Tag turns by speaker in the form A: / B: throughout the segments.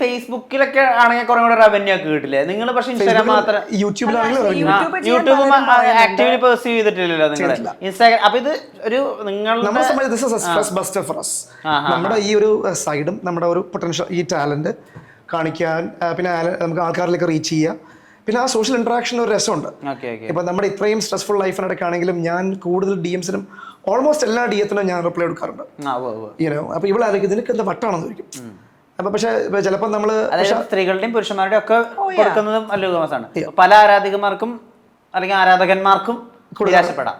A: ഫേസ്ബുക്കിലൊക്കെ ആണെങ്കിൽ കുറെ കൂടെ റവന്യൂ ഒക്കെ കിട്ടില്ലേ? നിങ്ങൾ പക്ഷെ ഇൻസ്റ്റാഗ്രാം മാത്രം
B: revenue.
C: യൂട്യൂബ്.
A: ആക്റ്റീവ്ലി പെർസീവ് ചെയ്തിട്ടില്ലല്ലോ നിങ്ങൾ. ഇൻസ്റ്റാഗ്രാം അപ്പൊ ഇത് ഒരു
B: നിങ്ങൾ നമ്മുടെ ഈ ഒരു സൈഡും നമ്മുടെ ഒരു പൊട്ടൻഷ്യൽ ഈ ടാലന്റ് കാണിക്കാൻ പിന്നെ നമുക്ക് ആൾക്കാരിലേക്ക് റീച്ച് ചെയ്യുക പിന്നെ ആ സോഷ്യൽ ഇന്ററാക്ഷൻ ഒരു രസമുണ്ട്.
A: ഓക്കെ ഓക്കെ
B: ഇപ്പൊ നമ്മുടെ ഇത്രയും സ്ട്രെസ്ഫുൾ ലൈഫിനിടയ്ക്കാണെങ്കിലും ഞാൻ കൂടുതൽ ഡി എംസിനും ഓൾമോസ്റ്റ് എല്ലാ ഡി എത്തിനും ഞാൻ റിപ്ലൈ കൊടുക്കാറുണ്ട്. ഇവളായിരിക്കും ഇതിനൊക്കെ എന്താ വട്ടാണെന്ന് ചോദിക്കും. അപ്പൊ പക്ഷെ ചിലപ്പോൾ നമ്മൾ
A: അതായത് സ്ത്രീകളുടെയും പുരുഷന്മാരുടെയും ഒക്കെ കൊടുക്കുന്നതും അല്ലു തോമസാണ് പല ആരാധകന്മാർക്കും അല്ലെങ്കിൽ ആരാധകന്മാർക്കും നിരാശപ്പെടാം.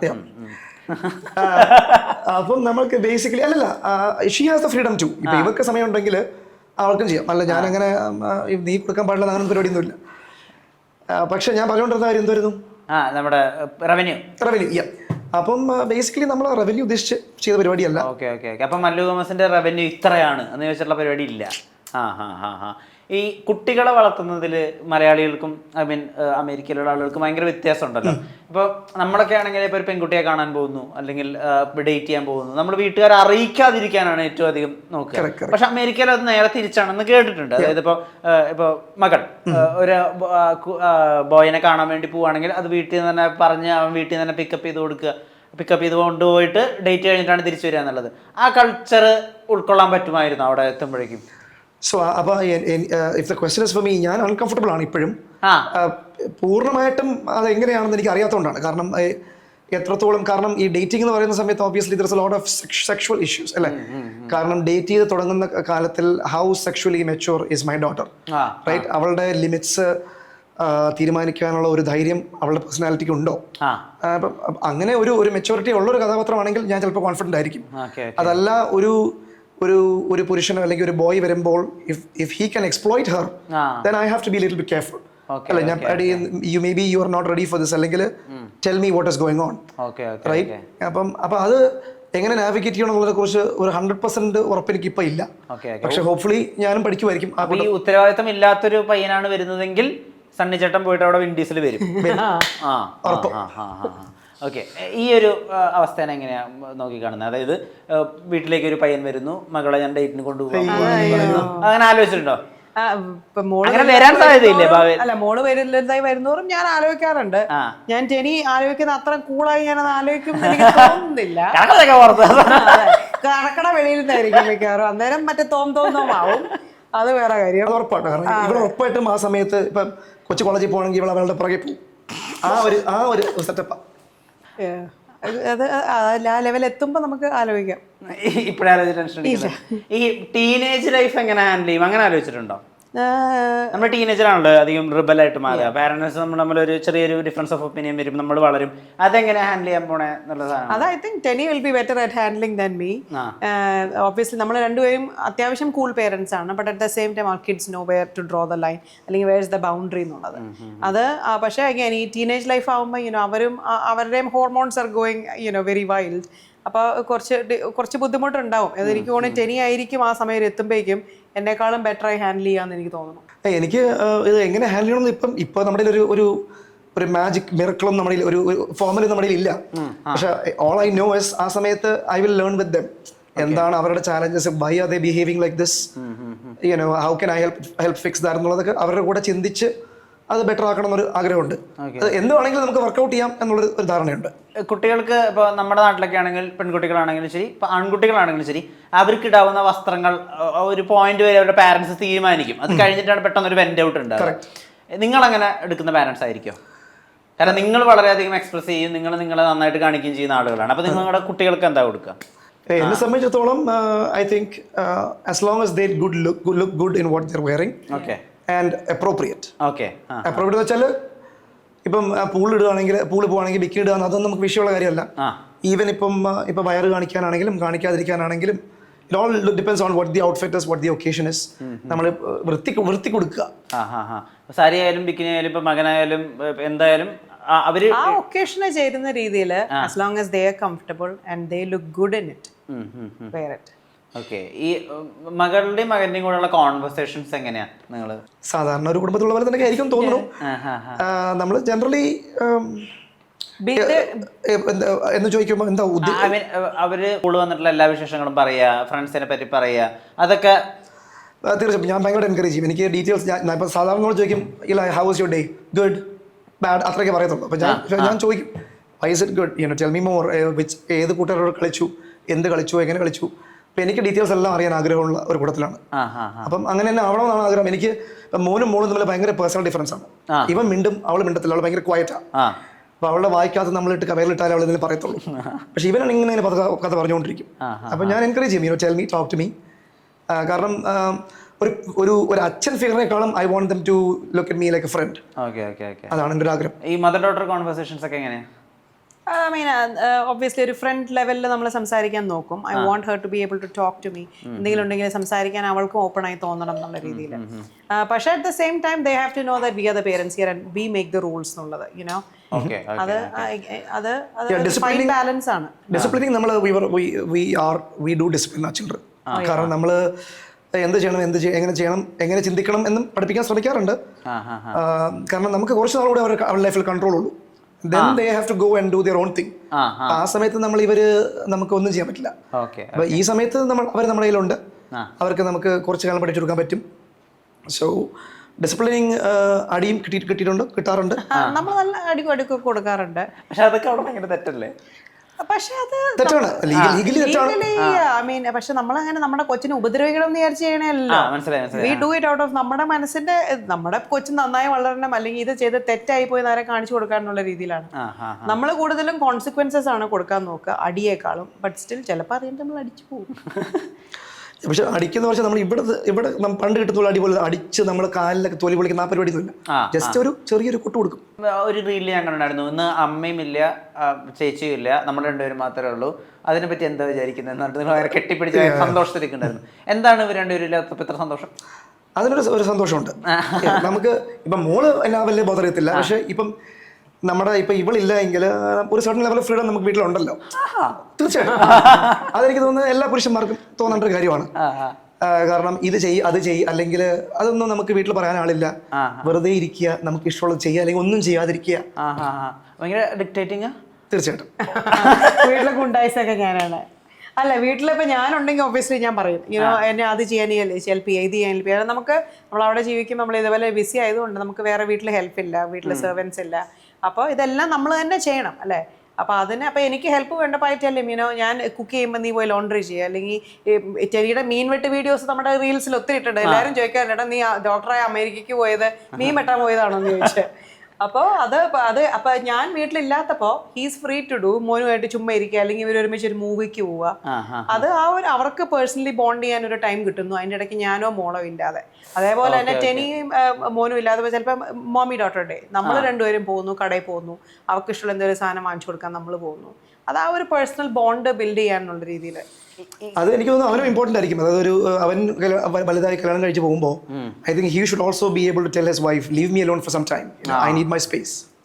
B: അപ്പം നമ്മൾക്ക് ബേസിക്കലി അല്ലല്ല she has the freedom to ഇപ്പൊ ഇവർക്ക് സമയം ഉണ്ടെങ്കിൽ അവർക്കും ചെയ്യാം. അല്ല ഞാൻ അങ്ങനെ നീ കൊടുക്കാൻ പാടില്ല അങ്ങനെ പരിപാടിയൊന്നും ഇല്ല പക്ഷെ ഞാൻ പറഞ്ഞുകൊണ്ടിരുന്ന കാര്യം എന്തായിരുന്നു
A: നമ്മുടെ റവന്യൂ
B: റവന്യൂ അപ്പം ബേസിക്കലി നമ്മൾ റവന്യൂ ഉദ്ദേശിച്ച് ചെയ്ത പരിപാടിയല്ല.
A: Okay okay okay. അപ്പം മല്ലു തോമസിന്റെ റവന്യൂ ഇത്രയാണ് എന്ന് ചോദിച്ചിട്ടുള്ള പരിപാടി ഇല്ല. ആ ഹാ ഹാ ഹാ. ഈ കുട്ടികളെ വളർത്തുന്നതിൽ മലയാളികൾക്കും ഐ മീൻ അമേരിക്കയിലുള്ള ആളുകൾക്കും ഭയങ്കര വ്യത്യാസം ഉണ്ടല്ലോ ഇപ്പോൾ നമ്മളൊക്കെ ആണെങ്കിൽ ഇപ്പോൾ ഒരു പെൺകുട്ടിയെ കാണാൻ പോകുന്നു അല്ലെങ്കിൽ ഡേറ്റ് ചെയ്യാൻ പോകുന്നു. നമ്മൾ വീട്ടുകാരെ അറിയിക്കാതിരിക്കാനാണ് ഏറ്റവും അധികം നോക്കുക. പക്ഷെ അമേരിക്കയിൽ അത് നേരെ തിരിച്ചാണെന്ന് കേട്ടിട്ടുണ്ട്. അതായത് ഇപ്പോൾ ഇപ്പോൾ മകൾ ഒരു ബോയിനെ കാണാൻ വേണ്ടി പോവുകയാണെങ്കിൽ അത് വീട്ടിൽ നിന്ന് തന്നെ പറഞ്ഞ് അവൻ വീട്ടിൽ നിന്ന് തന്നെ പിക്കപ്പ് ചെയ്ത് കൊടുക്കുക. പിക്കപ്പ് ചെയ്ത് കൊണ്ടുപോയിട്ട് ഡേറ്റ് കഴിഞ്ഞിട്ടാണ് തിരിച്ചു വരിക എന്നുള്ളത്. ആ കൾച്ചർ ഉൾക്കൊള്ളാൻ പറ്റുമായിരുന്നു അവിടെ എത്തുമ്പോഴേക്കും.
B: സോ അപ്പൊ if the question is for me ഞാൻ അൺകംഫർട്ടബിൾ ആണ് ഇപ്പോഴും. പൂർണമായിട്ടും അത് എങ്ങനെയാണെന്ന് എനിക്ക് അറിയാത്തതുകൊണ്ടാണ് കാരണം എത്രത്തോളം കാരണം ഈ ഡേറ്റിംഗ് എന്ന് പറയുന്ന സമയത്ത് obviously there lot of sexual issues അല്ലേ? കാരണം ഡേറ്റ് ചെയ്ത് തുടങ്ങുന്ന കാലത്തിൽ how sexually mature is my daughter right limits limits തീരുമാനിക്കാനുള്ള ഒരു ധൈര്യം അവളുടെ പേഴ്സണാലിറ്റിക്ക് ഉണ്ടോ? അങ്ങനെ ഒരു ഒരു മെച്ചൂരിറ്റി ഉള്ള ഒരു കഥാപാത്രമാണെങ്കിൽ ഞാൻ ചിലപ്പോൾ കോൺഫിഡന്റ് ആയിരിക്കും. അതല്ല ഒരു ഒരു ഒരു പുരുഷനോ അല്ലെങ്കിൽ ഒരു ബോയ് വരുമ്പോൾ if if he can exploit her then I have to be little be
A: careful
B: അല്ല? ഞാൻ you may be you are not ready for this അല്ലെങ്കിൽ tell me what is going on right അപ്പം അപ്പം അത് എങ്ങനെ navigate ചെയ്യണം എന്നുള്ളതിനെ കുറിച്ച് ഒരു ഹൺഡ്രഡ് പെർസെന്റ് ഉറപ്പ് എനിക്ക് ഇപ്പൊ ഇല്ല. പക്ഷെ ഹോപ്പ്ഫുള്ളി ഞാനും പഠിക്കുമായിരിക്കും.
A: ഉത്തരവാദിത്തം ഇല്ലാത്തൊരു പയ്യനാണ് വരുന്നതെങ്കിൽ സണ്ണിച്ചേട്ടൻ പോയിട്ട് അവിടെ വിൻഡീസിൽ വരും. ആ. ഓക്കെ ഈ ഒരു അവസ്ഥ അവസ്ഥേനെ എങ്ങനെയാ നോക്കി കാണുന്നത് അതായത് വീട്ടിലേക്ക് ഒരു പയ്യൻ വരുന്നു മകളെ ഞാൻ ഡേറ്റിന് കൊണ്ടുപോകാൻ പറയുന്നു. അങ്ങനെ ആലോചിച്ചിട്ടുണ്ടോ?
C: അല്ല മോൾ വരുന്നതായി വരുന്നോറും ഞാൻ ആലോചിക്കാറുണ്ട്. ഞാൻ ജെനി ആലോചിക്കുന്ന അത്ര കൂളായി ആലോചിക്കും തോന്നുന്നില്ല.
A: ഓർത്ത്.
C: അതെ. കടക്കട വെളിയിൽ നിന്നായിരിക്കും മിക്കവാറും. അന്നേരം മറ്റേ തോം തോന്നോമാവും അത് വേറെ കാര്യം.
B: ഉറപ്പാണ്. കാരണം ഇവിടെ ഉറപ്പായിട്ടും ആ സമയത്ത് ഇപ്പം കൊച്ചു കോളേജിൽ പോകണമെങ്കിൽ ഇവൾ അവളുടെ പുറകെ പോകും. ആ ഒരു ആ ഒരു സെറ്റപ്പ്
C: അത് ആ ലെവൽ എത്തുമ്പോ നമുക്ക് ആലോചിക്കാം.
A: ഇപ്പഴേ ആലോചിച്ച് ടെൻഷൻ അടിക്കുന്നത്? ഈ ടീനേജ് ലൈഫ് എങ്ങനെ ഹാൻഡിൽ ചെയ്യും? അങ്ങനെ ആലോചിച്ചിട്ടുണ്ടോ? നമ്മൾ ടീനേജറാണല്ലോ അധികം റിബലായിട്ട് മാറുക. പാരന്റ്സ് നമ്മൾ നമ്മളൊരു ചെറിയൊരു ഡിഫറൻസ് ഓഫ് ഒപ്പീനിയൻ വരും നമ്മൾ വളരും. അതെങ്ങനെ ഹാൻഡിൽ ചെയ്യാൻ പോണേ എന്നുള്ള സാധനം
C: അത് I think Tenny will be better at handling than me
A: ആ.
C: ഓബിയസ്ലി നമ്മൾ രണ്ടുപേരും അത്യാവശ്യം കൂൾ പേരൻസ് ആണ് but at the same time our kids know where to draw the line അല്ലെങ്കിൽ ഇസ് ദ ബൗണ്ടറി എന്നുള്ളത്. അത് പക്ഷേ അഗൈൻ ഈ ടീനേജ് ലൈഫ് ആകുമ്പോൾ യുനോ അവരും അവരുടെയും hormones are going you know very wild അപ്പോൾ കുറച്ച് കുറച്ച് ബുദ്ധിമുട്ടുണ്ടാവും. അത് എനിക്ക് തോന്നുന്നു ടെനി ആയിരിക്കും ആ സമയം എത്തുമ്പോഴേക്കും എന്നെക്കാളും ബെറ്ററായി ഹാൻഡിൽ ചെയ്യാന്ന് എനിക്ക് തോന്നുന്നു.
B: എനിക്ക് ഇത് എങ്ങനെ ഹാൻഡിൽ ചെയ്യണമെന്ന് ഇപ്പം ഇപ്പൊ നമ്മുടെ ഒരു ഒരു ഒരു മാജിക് മിറക്കളും നമ്മുടെ ഒരു ഫോമിൽ നമ്മുടെ ഇല്ല. പക്ഷെ ഓൾ ഐ നോ എസ് ആ സമയത്ത് I will learn with them എന്താണ് അവരുടെ challenges why are they behaving like this you know how can I help help fix that എന്നുള്ളതൊക്കെ അവരുടെ കൂടെ ചിന്തിച്ച് അത് ബെറ്റർ ആക്കണം എന്നൊരു ആഗ്രഹമുണ്ട് അത് എന്ത് വേണമെങ്കിലും നമുക്ക് വർക്കൗട്ട് ചെയ്യാം എന്നുള്ള ഒരു ധാരണയുണ്ട്.
A: കുട്ടികൾക്ക് ഇപ്പോൾ നമ്മുടെ നാട്ടിലൊക്കെ ആണെങ്കിൽ പെൺകുട്ടികളാണെങ്കിലും ശരി ഇപ്പോൾ ആൺകുട്ടികളാണെങ്കിലും ശരി അവർക്ക് ഇടാവുന്ന വസ്ത്രങ്ങൾ ഒരു പോയിന്റ് വരെ അവരുടെ പാരന്റ്സ് തീരുമാനിക്കും. അത് കഴിഞ്ഞിട്ടാണ് പെട്ടെന്ന് ഒരു വെൻഡ് ഔട്ട് ഉണ്ടാവുക നിങ്ങൾ അങ്ങനെ എടുക്കുന്ന പാരന്റ്സ് ആയിരിക്കും? കാരണം നിങ്ങൾ വളരെയധികം എക്സ്പ്രസ് ചെയ്യും നിങ്ങൾ നിങ്ങളെ നന്നായിട്ട് കാണിക്കുകയും ചെയ്യുന്ന ആളുകളാണ്. അപ്പോൾ നിങ്ങളുടെ കുട്ടികൾക്ക് എന്താ കൊടുക്കുക?
B: എന്നെ സംബന്ധിച്ചിടത്തോളം I think as long as they look look good in what in wearing
A: okay
B: and appropriate.
A: Okay
B: appropriate എന്ന് വെച്ചാൽ ഇപ്പം പൂൾ ഇടുകയാണെങ്കിൽ പൂളിൽ പോവാണെങ്കിൽ ബിക്കി ഇടുക അതൊന്നും നമുക്ക് വിഷയമുള്ള കാര്യമല്ല. ഈവൻ ഇപ്പം ഇപ്പം വയറ് കാണിക്കാനാണെങ്കിലും കാണിക്കാതിരിക്കാനാണെങ്കിലും it all depends on what the outfit is what the occasion is നമ്മൾ വൃത്തി വൃത്തി കൊടുക്കുക.
A: സാരി ആയാലും ബിക്കിനി ആയാലും ഇപ്പം മകനായാലും എന്തായാലും അവർ
C: ആ ഒക്കേഷനെ ചേരുന്ന രീതിയിൽ as long as they are comfortable and they look good in it. Wear it
A: okay. ഈ മകളുടെയും മകന്റെയും കൂടെയുള്ള കോൺവെർസേഷൻസ് എങ്ങനെയാ നിങ്ങൾ
B: സാധാരണ ഒരു കുടുംബത്തിലുള്ള പോലെ തന്നെ ആയിരിക്കും തോന്നുന്നു. നമ്മൾ ജനറലി എന്ന് ചോദിക്കുമ്പോൾ എന്താ
A: അവർ സ്കൂളിൽ വന്നിട്ടുള്ള എല്ലാ വിശേഷങ്ങളും പറയാ ഫ്രണ്ട്സിനെ പറ്റി പറയാ. അതൊക്കെ
B: തീർച്ചയായും ഞാൻ ഭയങ്കര എൻകറേജ് ചെയ്യും. എനിക്ക് ഡീറ്റെയിൽസ് ഞാൻ ഇപ്പം സാധാരണ ചോദിക്കും ഇല്ല how is your day good bad അത്രയൊക്കെ പറയത്തുള്ളൂ. അപ്പോൾ ഞാൻ ഞാൻ ചോദിക്കും was it good you know tell me more which ഏത് കൂട്ടുകാരോട് കളിച്ചു? എന്ത് കളിച്ചു? എങ്ങനെ കളിച്ചു? അപ്പോൾ എനിക്ക് ഡീറ്റെയിൽസ് എല്ലാം അറിയാൻ ആഗ്രഹമുള്ള ഒരു കൂട്ടത്തിലാണ്. അപ്പം അങ്ങനെ തന്നെ ആവണമെന്നാണ് ആഗ്രഹം. എനിക്ക് മോനും മോളും തമ്മിൽ ഭയങ്കര പേഴ്സണൽ ഡിഫറൻസ് ആണ്. ഇവൻ മിണ്ടും അവൾ മിണ്ടത്തില്ല. അവൾ ഭയങ്കര ക്വയറ്റാണ്
A: ആ.
B: അപ്പോൾ അവളുടെ വായിക്കാത്ത നമ്മളിട്ട് കവറിലിട്ടാലേ അവൾ ഇതിന് പറയത്തുള്ളൂ. പക്ഷെ ഇവനാണ് ഇങ്ങനെ ഇങ്ങനെ കഥ പറഞ്ഞുകൊണ്ടിരിക്കും. അപ്പൊ ഞാൻ എൻകറേജ് ചെയ്യും you tell me talk to me കാരണം ഒരു ഒരു ഒരു അച്ഛൻ ഫിഗറിനേക്കാളും I want them to look at me like a friend
A: okay okay okay.
B: അതാണ് എന്റെ ഒരു ആഗ്രഹം.
A: ഈ മദർ ഡോട്ടർ കോൺവെർസേഷൻസ് ഒക്കെ എങ്ങനെയാ?
C: ഐ മീൻ ഒബ്വിയസ്ലി ഒരു ഫ്രണ്ട് ലെവലിൽ നമ്മൾ സംസാരിക്കാൻ നോക്കും. I want her to be able to talk to me എന്തെങ്കിലും ഉണ്ടെങ്കിൽ സംസാരിക്കാൻ അവൾക്കും ഓപ്പൺ ആയി തോന്നണം എന്നുള്ള രീതിയിൽ പക്ഷേ at the same time they have to know that we are the parents here and we make the rules എന്നുള്ളത് യുനോ അത് അത് അത് ബാലൻസ് ആണ്.
B: ഡിസിപ്ലിനിങ് നമ്മൾ we are we do discipline ആ ചിൽഡ്രൻ കാരണം നമ്മൾ എന്ത് ചെയ്യണം എന്ത് എങ്ങനെ ചെയ്യണം എങ്ങനെ ചിന്തിക്കണം എന്നും പഠിപ്പിക്കാൻ ശ്രമിക്കാറുണ്ട്. കാരണം നമുക്ക് കുറച്ച് നാളുകൂടെ അവരുടെ ലൈഫിൽ കൺട്രോൾ ഉള്ളൂ. Then they have to go and do their own thing
A: ആ
B: സമയത്ത് നമ്മൾ ഇവർ നമുക്ക് ഒന്നും ചെയ്യാൻ പറ്റില്ല. അപ്പൊ ഈ സമയത്ത് നമ്മൾ അവർ നമ്മുടെ കയ്യിലുണ്ട്. അവർക്ക് നമുക്ക് കുറച്ച് കാലം പഠിച്ചു കൊടുക്കാൻ പറ്റും. സോ ഡിസിപ്ലിനിങ് അടിയും കിട്ടി കിട്ടിയിട്ടുണ്ട് കിട്ടാറുണ്ട്.
C: നമ്മൾ നല്ല അടിക്കും അടിക്കും കൊടുക്കാറുണ്ട്.
A: പക്ഷെ അതൊക്കെ അവിടെ ഭയങ്കര തെറ്റല്ലേ?
C: പക്ഷെ അത്
B: തെറ്റാണ്. ലീഗലി തെറ്റാണ്.
C: ഐ മീൻ പക്ഷെ നമ്മളങ്ങനെ നമ്മുടെ കൊച്ചിനെ ഉപദ്രവിക്കണം എന്ന് വിചാരിച്ചു
A: ആ
C: ചെയ്യണല്ലോ
A: മനസ്സിലായി. മനസ്സിലായി
C: we do it out of നമ്മുടെ മനസ്സിന്റെ നമ്മുടെ കൊച്ചു നന്നായി വളരണം അല്ലെങ്കിൽ ഇത് ചെയ്ത് തെറ്റായി പോയി നേരെ കാണിച്ചു കൊടുക്കാനുള്ള രീതിയിലാണ്. നമ്മൾ കൂടുതലും കോൺസിക്വൻസസ് ആണ് കൊടുക്കാൻ നോക്കുക അടിയേക്കാളും. ബട്ട് സ്റ്റിൽ ചിലപ്പോൾ അറിയാൻ നമ്മൾ അടിച്ചു പോകും.
B: പക്ഷെ അടിക്കുന്ന പക്ഷേ നമ്മൾ ഇവിടെ ഇവിടെ പണ്ട് കിട്ടുന്ന അടി പോലെ അടിച്ച് നമ്മൾ കാലിലൊക്കെ തൊലി പൊളിക്കുന്ന ആ പരിപാടി ഒന്നുമില്ല ജസ്റ്റ് ഒരു ചെറിയൊരു കൊട്ട് കൊടുക്കും.
A: ഒരു റീലിൽ ഞാൻ കണ്ടായിരുന്നു ഇന്ന് അമ്മയും ഇല്ല ചേച്ചിയും ഇല്ല നമ്മൾ രണ്ടുപേരും മാത്രമേ ഉള്ളൂ. അതിനെപ്പറ്റി എന്താ വിചാരിക്കുന്നത്? എന്നിട്ട് അവരെ കെട്ടിപ്പിടിച്ച് സന്തോഷത്തിലേക്ക് സന്തോഷത്തിലേക്കുണ്ടായിരുന്നു എന്താണ് ഇവർ രണ്ടുപേരും ഇല്ലാത്തപ്പോൾ ഇത്ര സന്തോഷം?
B: അതിനൊരു ഒരു സന്തോഷമുണ്ട്. നമുക്ക് ഇപ്പം മോൾ എന്നാ വലിയ ബോധറിയത്തില്ല പക്ഷെ ഇപ്പം നമ്മുടെ ഇപ്പൊ ഇവളില്ല എങ്കിൽ ഒരു സർട്ടൻ ലെവൽ ഓഫ് ഫ്രീഡം നമുക്ക് വീട്ടിലുണ്ടല്ലോ. തീർച്ചയായിട്ടും. അതെനിക്ക് തോന്നുന്നത് എല്ലാ പുരുഷന്മാർക്കും തോന്നേണ്ട ഒരു കാര്യമാണ്. കാരണം ഇത് ചെയ്യ് അത് ചെയ്യ് അല്ലെങ്കിൽ അതൊന്നും നമുക്ക് വീട്ടിൽ പറയാൻ ആളില്ല. വെറുതെ ഇരിക്കുക നമുക്ക് ഇഷ്ടമുള്ളത് ചെയ്യുക അല്ലെങ്കിൽ ഒന്നും ചെയ്യാതിരിക്കുക.
A: ഭയങ്കര ഡിക്റ്റേറ്റിംഗ്
B: തീർച്ചയായിട്ടും.
C: വീട്ടിലെ ഗുണ്ടായിസൊക്കെ ഞാനാണ്. അല്ല വീട്ടിലിപ്പോൾ ഞാനുണ്ടെങ്കിൽ ഒബ്വിയസ്ലി ഞാൻ പറയും. ഇനോ എന്നെ അത് ചെയ്യാൻ ഹെൽപ്പ് ചെയ്യുക ഇത് ചെയ്യാൻ ഹെൽപ്പ് ചെയ്യുക നമുക്ക് നമ്മൾ അവിടെ ജീവിക്കുമ്പോൾ നമ്മൾ ഇതുപോലെ ബിസി ആയതുകൊണ്ട് നമുക്ക് വേറെ വീട്ടിൽ ഹെൽപ്പ് ഇല്ല വീട്ടിൽ സെർവൻസ് ഇല്ല. അപ്പോൾ ഇതെല്ലാം നമ്മൾ തന്നെ ചെയ്യണം അല്ലേ? അപ്പോൾ അതിന് അപ്പോൾ എനിക്ക് ഹെൽപ്പ് വേണ്ടപ്പായിട്ടല്ലേ മീനോ ഞാൻ കുക്ക് ചെയ്യുമ്പോൾ നീ പോയി ലോണ്ടറി ചെയ്യുക അല്ലെങ്കിൽ ചെറിയുടെ മീൻ വെട്ട് വീഡിയോസ് നമ്മുടെ റീൽസിൽ ഒത്തിരി ഇട്ടുണ്ട് എല്ലാവരും ചോദിക്കാറുണ്ട് നീ ഡോക്ടറായ അമേരിക്കയ്ക്ക് പോയത് മീൻ വെട്ടാൻ പോയതാണോ എന്ന് ചോദിച്ചത് അപ്പോൾ അത് അത് അപ്പൊ ഞാൻ വീട്ടിലില്ലാത്തപ്പോ ഹീസ് ഫ്രീ ടു ഡു മോനുമായിട്ട് ചുമ്മാ ഇരിക്കുക അല്ലെങ്കിൽ ഇവർ ഒരുമിച്ച് ഒരു മൂവിക്ക് പോവുക. അത് ആ ഒരു അവർക്ക് പേഴ്സണലി ബോണ്ട് ചെയ്യാൻ ഒരു ടൈം കിട്ടുന്നു. അതിന്റെ ഇടയ്ക്ക് ഞാനോ മോളോ ഇല്ലാതെ. അതേപോലെ തന്നെ ടെനിയും മോനും ഇല്ലാതെ ചിലപ്പോൾ മോമി ഡോട്ടർ ഡേ നമ്മൾ രണ്ടുപേരും പോകുന്നു കടയിൽ പോകുന്നു. അവർക്ക് ഇഷ്ടമുള്ള എന്തെങ്കിലും സാധനം വാങ്ങിച്ചു കൊടുക്കാൻ നമ്മൾ പോകുന്നു. അത് ആ ഒരു പേഴ്സണൽ ബോണ്ട് ബിൽഡ് ചെയ്യാനുള്ള രീതിയിൽ.
B: അത് എനിക്ക് തോന്നുന്നു അവനും ഇമ്പോർട്ടന്റ് ആയിരിക്കും. അതായത് ഒരു അവൻ കല്യാ- അവൻ വലുതായി കല്യാണം കഴിച്ച് പോകുമ്പോൾ I think he should also be able to tell his wife leave me alone for some time I need my space